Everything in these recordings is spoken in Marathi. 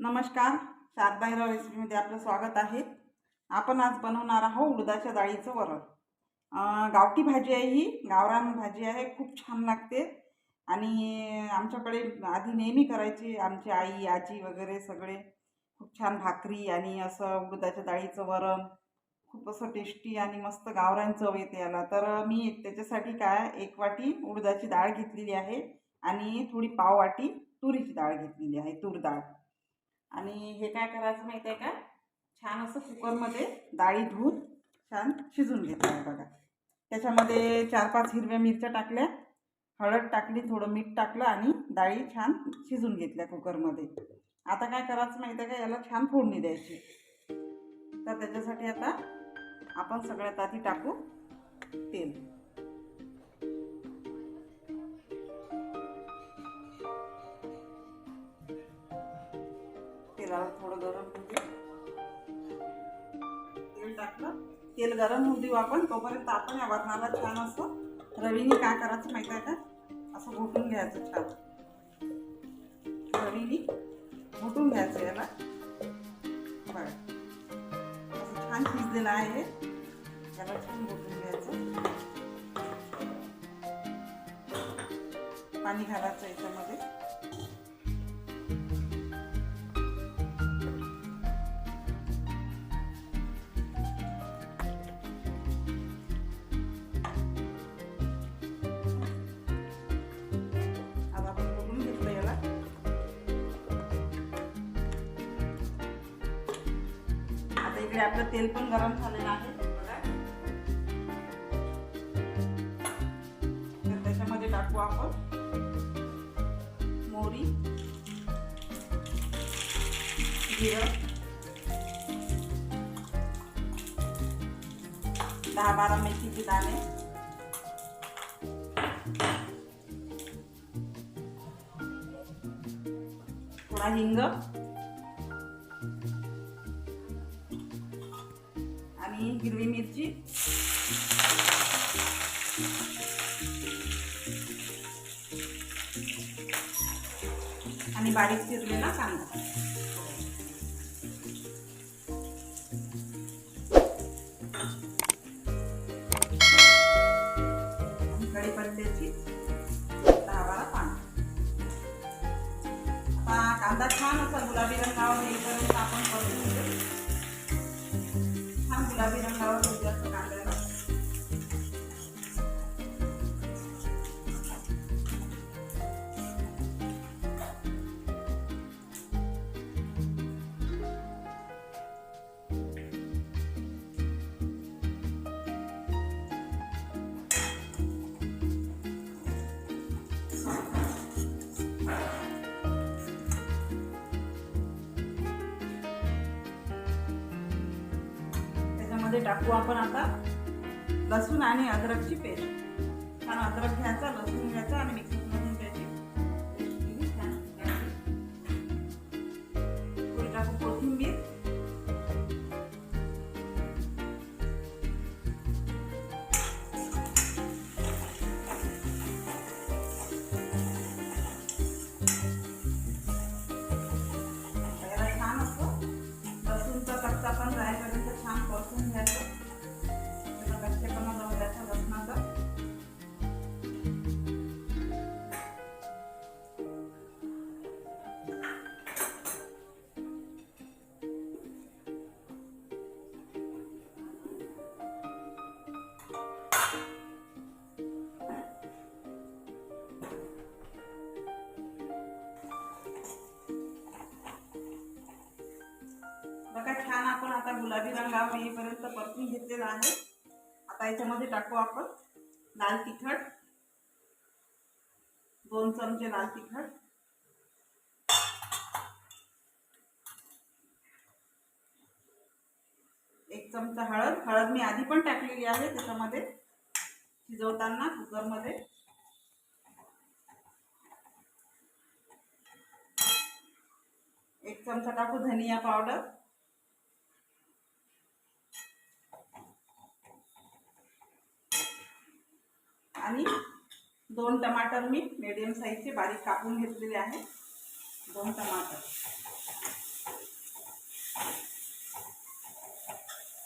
नमस्कार शारदाईराव रेसिपीमध्ये आपलं स्वागत आहे. आपण आज बनवणार आहोत उडदाच्या डाळीचं वरण. गावठी भाजी आहे ही गावरान भाजी आहे खूप छान लागते. आणि आमच्याकडे आधी नेहमी करायची आमची आई आजी वगैरे सगळे. खूप छान भाकरी आणि असं उडदाच्या डाळीचं वरण. खूप असं टेस्टी आणि मस्त गावरान चव येते याला. तर मी त्याच्यासाठी काय एक वाटी उडदाची डाळ घेतलेली आहे. आणि थोडी पाव वाटी तुरीची डाळ घेतलेली आहे तूर डाळ. आणि हे काय करायचं माहिती आहे का? छान असं कुकरमध्ये डाळी धुवून छान शिजून घेतलं आहे बघा. त्याच्यामध्ये चार पाच हिरव्या मिरच्या टाकल्या हळद टाकली थोडं मीठ टाकलं आणि डाळी छान शिजून घेतल्या कुकरमध्ये. आता काय करायचं माहिती आहे का? याला छान फोडणी द्यायची. तर त्याच्यासाठी आता आपण सगळ्यात आधी टाकू तेल. तेलाला थोडं गरम होऊ तेल टाकलं. तेल गरम होऊ देऊ आपण तोपर्यंत आपण या वरणाला छान असं रवीने काय करायचं माहिती आहे का? असं घोटून घ्यायचं छान. रवीने घोटून घ्यायचं याला. बघा. असं छान शिजलेलं आहे. हे याला छान घोटून घ्यायचं. पाणी घालायचं याच्यामध्ये. इकडे आपलं तेल पण गरम झालेलं आहे. बघा. तर त्याच्यामध्ये टाकू आपण मोहरी जिरं दहा बारा मेथीचे दाणे. थोडा हिंग. आणि हिरवी मिरची आणि बारीक चिरलेला कांदा आणि कढीपत्त्याची दहा बारा पानं आता कांदा छान असा गुलाबी रंगावर येईपर्यंत त्याच्यामध्ये टाकू आपण आता लसूण आणि अद्रकची पेस्ट. छान अद्रक घ्यायचा लसूण गुलाबी रंगावर येईपर्यंत परतून घेतलेला आहे. आता याच्यामध्ये टाकू आपण लाल तिखट. दोन चमचे लाल तिखट. एक चमचा हळद. हळद मी आधी पण टाकलेली आहे त्याच्यामध्ये. शिजवताना कुकरमध्ये. एक चमचा टाकू धनिया पावडर. आणि दोन टमाटर मी मीडियम साईजचे बारीक कापून घेतलेले आहे दोन टमाटर.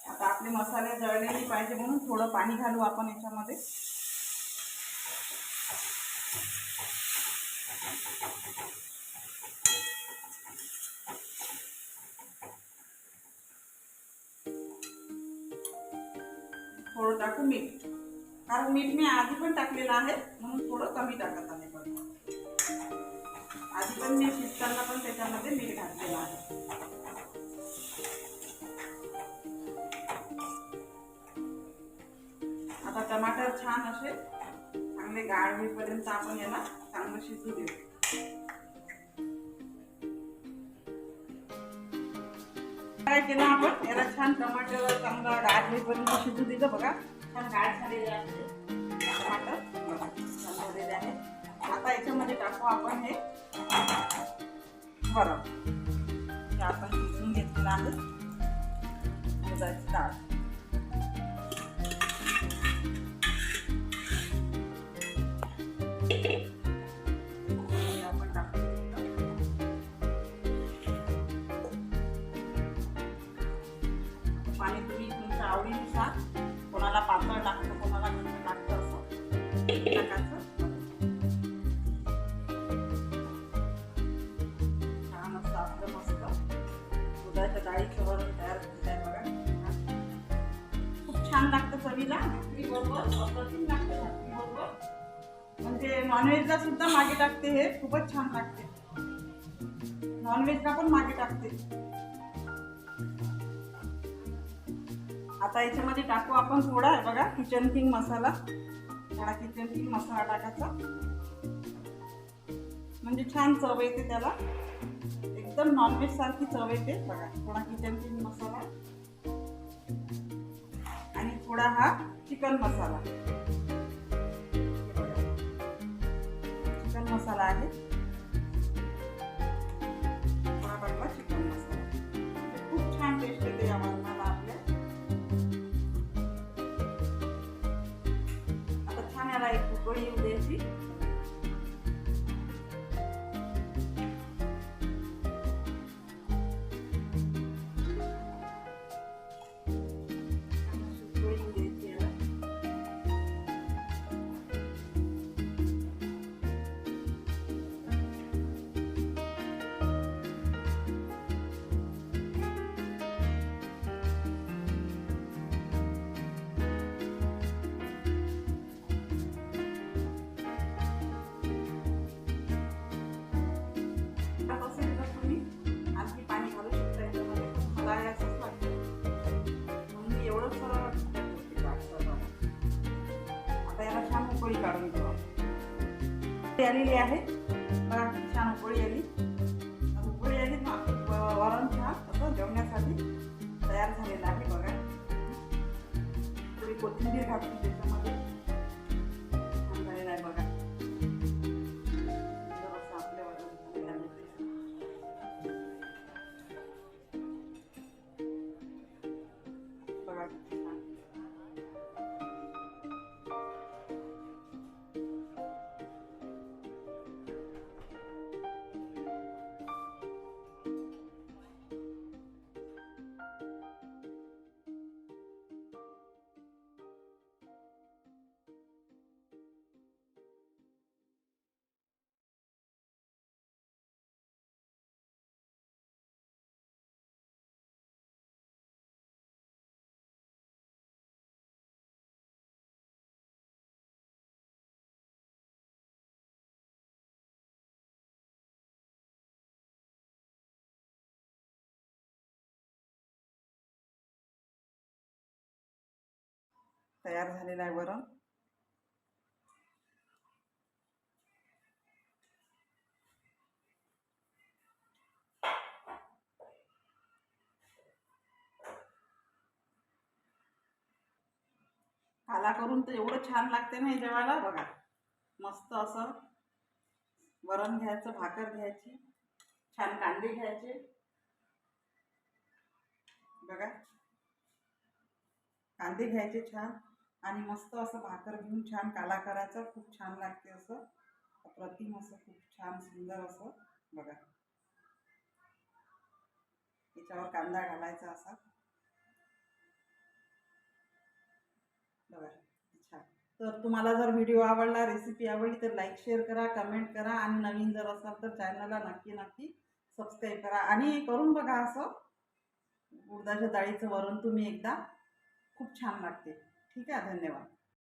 आता आपले मसाले जळलेली पाहिजे म्हणून थोडं पाणी घालू आपण याच्यामध्ये. कारण मीठ मी आधी पण टाकलेलं आहे म्हणून थोडं कमी टाकत आहे पण. आधी पण मी शिजताना पण त्याच्यामध्ये मीठ घातलेलं आहे. आता टमाटर छान असे चांगले गाळ होईपर्यंत आपण याला चांगलं शिजू देऊ. काय केलं आपण? याला छान टमाटर चांगला गाळ होईपर्यंत शिजू दिलं बघा. छान गाळ झालेले आहे टमाटर झालेले आहे आता याच्यामध्ये टाकू आपण हे. बरं हे आपण शिजून घेतलेलं आहे. डाळ. नॉनव्हेजला सुद्धा मागे टाकते हे. खूपच छान लागते. नॉनव्हेजला पण मागे टाकते. आता याच्यामध्ये टाकू आपण थोडा आहे बघा किचन किंग मसाला. थोडा किचन किंग मसाला टाकायचा. म्हणजे छान चव येते त्याला. एकदम नॉनव्हेज सारखी चव येते. बघा थोडा किचन किंग मसाला. आणि थोडा हा चिकन मसाला. आहे थोडा चिकन मसाला खूप छान टेस्ट येते या आपल्या आता छान याला एक उकळी येऊ द्यायची उकळी काढून घेऊ आपण. आलेली आहे. बघा छान उकळी आली. उकळी आली ना आपलं वरण छान असं जेवण्यासाठी तयार झालेलं आहे बघा. थोडी कोथिंबीर घातली त्याच्यामध्ये. तयार झालेलं आहे वरण. काला करून तर एवढं छान लागते ना जेवायला. बघा मस्त असं वरण घ्यायचं भाकर घ्यायची छान कांदे घ्यायचे. बघा कांदे घ्यायचे छान. आणि मस्त असं भाकर घेऊन छान काला करायचं खूप छान लागते असं. प्रतिम असं खूप छान सुंदर असं बघा. त्याच्यावर कांदा घालायचा असा. बघा छान. तर तुम्हाला जर व्हिडिओ आवडला रेसिपी आवडली तर लाईक शेअर करा कमेंट करा आणि नवीन जर असाल तर चॅनलला नक्की नक्की सबस्क्राईब करा. आणि करून बघा असं. उडदाच्या डाळीचं वरण तुम्ही एकदा खूप छान लागते. ठीक आहे धन्यवाद